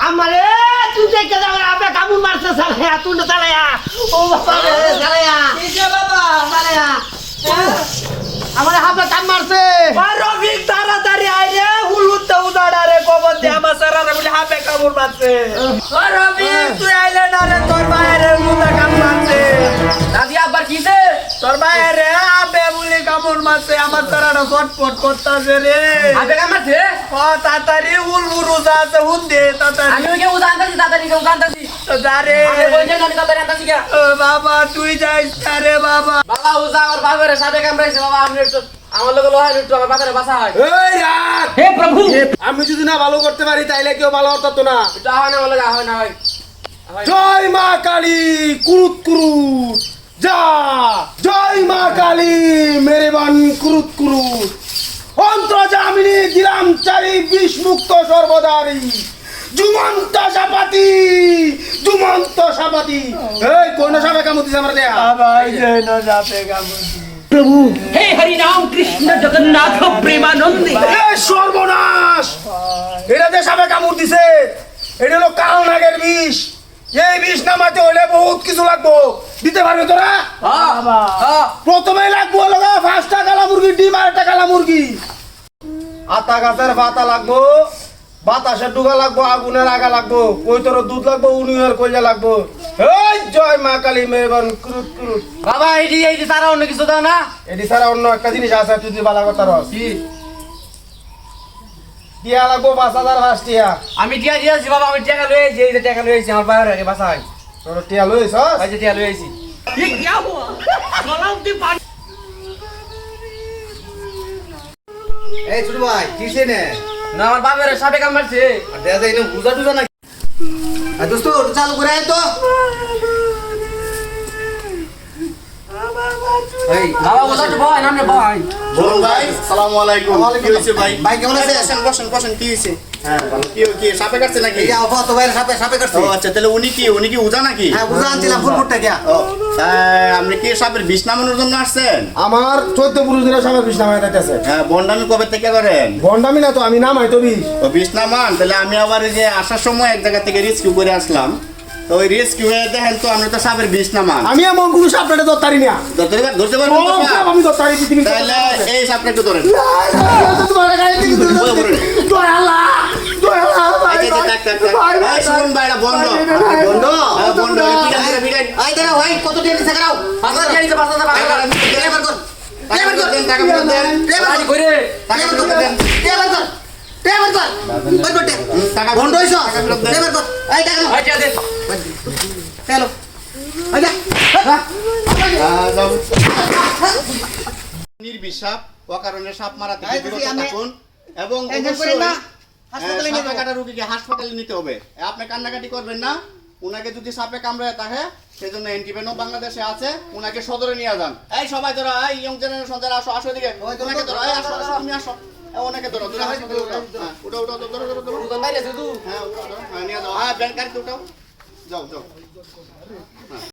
আমারে তুই দেখে যাও আপে কামুন মারছে সালায়া তুই না সালায়া ও বাবা রে সালায়া কিসে বাবা? সালায়া আমারে হাফে কাম মারছে। রফিক তাড়াতাড়ি আয় রে হুলুতে উদাড়া রে কবর দে আমার সারা রে বলে হাপে কামুর মারছে রফিক। তুই আইলে না রে তোর মায়ের মুদা কাম মারছে দাদি আবার কিসে তোর মায়ের রে হাপে বলে কামড় মারছে আমার সারাটা ছটফট করতেছে রে। আবে কামাচ্ছে ও তাড়াতাড়ি হুল বুরুজা আছে হুন দে আমি তাড়াতাড়ি কে তো আমি বলছি আমি দাদারি আনতাছি কে ও বাবা তুই যাইস বাবা। বাবা উজা আমার বাবার সাথে কামড়াইছে বাবা আমি একটু আমার লোক লোহার একটু আমার বাবার বাসা হয়। এই রাত হে প্রভু! আমি যদি না ভালো করতে পারি তাইলে কেউ ভালো হতো না। হয় না লোক হয় না হয়। জয় মা কালী কুরুত কুরুত। যা! জয় মা কালী মেরে বান কুরুত কুরুত। অন্তর্জামিনী দিলাম চারি বিষ মুক্ত সর্বদারি। জুমন্ত সাপাতি জুমন্ত সাপাতি। এই কোন সাপে কামড় দিছে আমরা দেয়া বাবা এই যে না যাবে প্রভু। হে হরি রাম কৃষ্ণ জগন্নাথ প্রেমানন্দে। এ সর্বনাশ! এটা যে সাপে কামড় দিছে এটা হলো কাল নাগের বিষ। এই বিষ নামাতে হলে বহুত কিছু লাগবো। দিতে পারবে তোরা? বাবা প্রথমে লাগবো হলো গা পাঁচটা কালা মুরগি ডিম আর একটা কালা মুরগি। আতা গাছের পাতা লাগবো বাতাসের ডুগা লাগবো আগুনের আগা লাগবো ওই তোর দুধ লাগবো উনিয়ার কইলা লাগবো। এই জয় মা কালী মেহরবান কুরুত কুরুত বাবা এইটি এইটি তারা অন্য কিছু দাও না। এটি ছাড়া অন্য একটা জিনিস আছে তুই বালা কথা রস। কি? দিয়া লাগবো পাঁচ হাজার পাঁচ টিয়া। আমি টিয়া দিয়েছি বাবা আমি টাকা লয়ে আছি এই টাকা লয়ে আছি আমার বাইরে আগে বাসা হয়। তোর টিয়া লয়ে আইছ আচ্ছা টিয়া লয়ে আইছি। এই ছোট ভাই কিসে নে না আমার বাবার সাপে কামড়ছে আর দেখা যায় না বুঝা টুজা না দোস্ত চালু করে তো। বাবা বসা তো ভয় নামনে ভয় বলুন ভাই সালাম আলাইকুম। কি হয়েছে ভাই? ভাই কেমন আছে বসেন বসেন বসেন কি হয়েছে? হ্যাঁ কি কি সাপে কাটছে নাকি? এই যে তো বাইরে সাপে সাপে কাটছে। ও আচ্ছা তাহলে উনি কি উনি কি উজা নাকি? হ্যাঁ বুঝা আনছিলাম ফুলপুরটা গিয়া। ও আপনি কি সাপের বিষ নামানোর জন্য আসছেন? আমার চোদ্দ পুরুষ দিনের সামনে বিষ নামায় হ্যাঁ বন্ডামি কবে থেকে করেন? ভণ্ডামি না তো আমি নামাই তো বিষ। ও বিষ নামান তাহলে আমি আবার যে আসার সময় এক জায়গা থেকে রেস্কিউ করে আসলাম। তো ওই রেস্কিউ হয়ে দেখেন তো আমরা তো সাপের বিষ নামান আমি এমন কোনো ধরতারি না ধরতে পার- ধরতে পারবেন তো সব সাপ? সাপ আমি ধরতারি তাহলে এই সাপটা একটু ধরেন থাক? হ্যাঁ, ধরে। আই দাঁড়া ভাই কত দিয়ে নিছে করাও পাঁচটা টিয়া দিছে পাঁচটা টাকা টাকা দেন, এবার কর। টাকা ফেরত টাকা ফেরত দেন। রাজি করে টাকা ফেরত দেন। এবার কর এবার কর ওই করতে হুম, টাকা বন্ধ হইছ টাকা ফেরত দেন। এবার কর এই টাকা এই টিয়া দে হ্যালো এই যা আহ, যাও। নির্বিষ সাপ অকারণে সাপ মারা থেকে বিরত থাকুন এবং হ্যাঁ, কাটা রোগীকে হাসপাতালে নিতে হবে। আপনি কান্নাকাটি করবেন না। উনাকে যদি সাপে কামড়ায় থাকে সেজন্য এন্টিভেনও বাংলাদেশে আছে। উনাকে সদরে নিয়ে যান। এই সবাই ধরো এই ইয়ং জেনারেশন যারা আসো আসো এদিকে। ওনাকে ধরো আসো আসো তুমি আসো। ওনাকে ধরো ধরে উঠাও। হ্যাঁ উঠাও উঠাও ধরো ধরো ধরো দুজন বাইরে শুধু হ্যাঁ উঠাও হ্যাঁ নিয়ে যাও। হ্যাঁ ব্যাংক গাড়িতে উঠাও। যাও যাও।